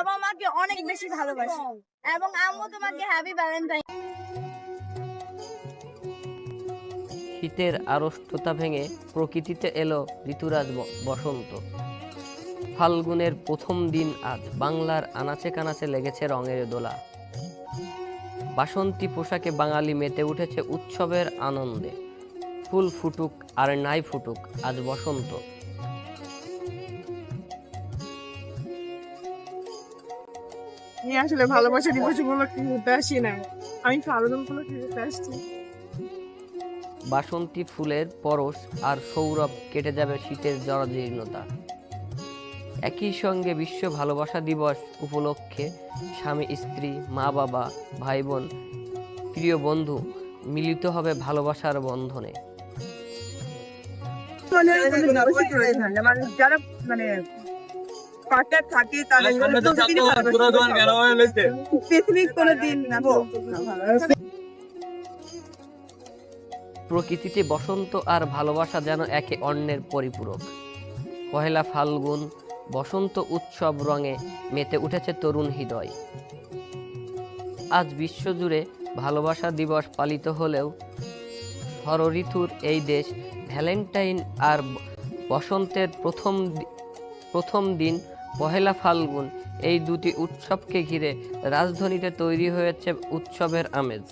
বাবা মাকে অনেক বেশি ভালোবাসি। এবং আম্মু তোমাকে হ্যাপি ভ্যালেন্টাইন শীতের আড়ষ্টতা ভেঙে প্রকৃতিতে এলো ঋতুরাজ বসন্ত। ফাল্গুনের প্রথম দিন আজ বাংলার আনাচে কানাচে লেগেছে রঙের দোলা। বাসন্তী পোশাকে বাঙালি মেতে উঠেছে উৎসবের আনন্দে। ফুল ফুটুক আর নাই ফুটুক আজ বসন্ত। আমি আসলে ভালোবাসা দিবস উপলক্ষে ঘুরতে আসি না? আমি ফাল্গুন উপলক্ষে ঘুরতে আসছি। বাসন্তী ফুলের পরশ আর সৌরভ কেটে যাবে শীতের জরাজীর্ণতা। একই সঙ্গে বিশ্ব ভালোবাসা দিবস উপলক্ষে স্বামী স্ত্রী মা বাবা ভাই বোন প্রিয় বন্ধু মিলিত হবে ভালোবাসার বন্ধনে। মানে যারা মানে পার্টনার থাকে তাদের স্পেসিফিক কোনো দিন না প্রকৃতিতে বসন্ত আর ভালোবাসা যেন একে অন্যের পরিপূরক। পহেলা ফাল্গুন বসন্ত উৎসব রঙে মেতে উঠেছে তরুণ হৃদয়। আজ বিশ্বজুড়ে ভালোবাসা দিবস পালিত হলেও ষড়ঋতুর এই দেশ ভ্যালেন্টাইন আর বসন্তের প্রথম প্রথম দিন পহেলা ফাল্গুন এই দুটি উৎসবকে ঘিরে রাজধানীতে তৈরি হয়েছে উৎসবের আমেজ।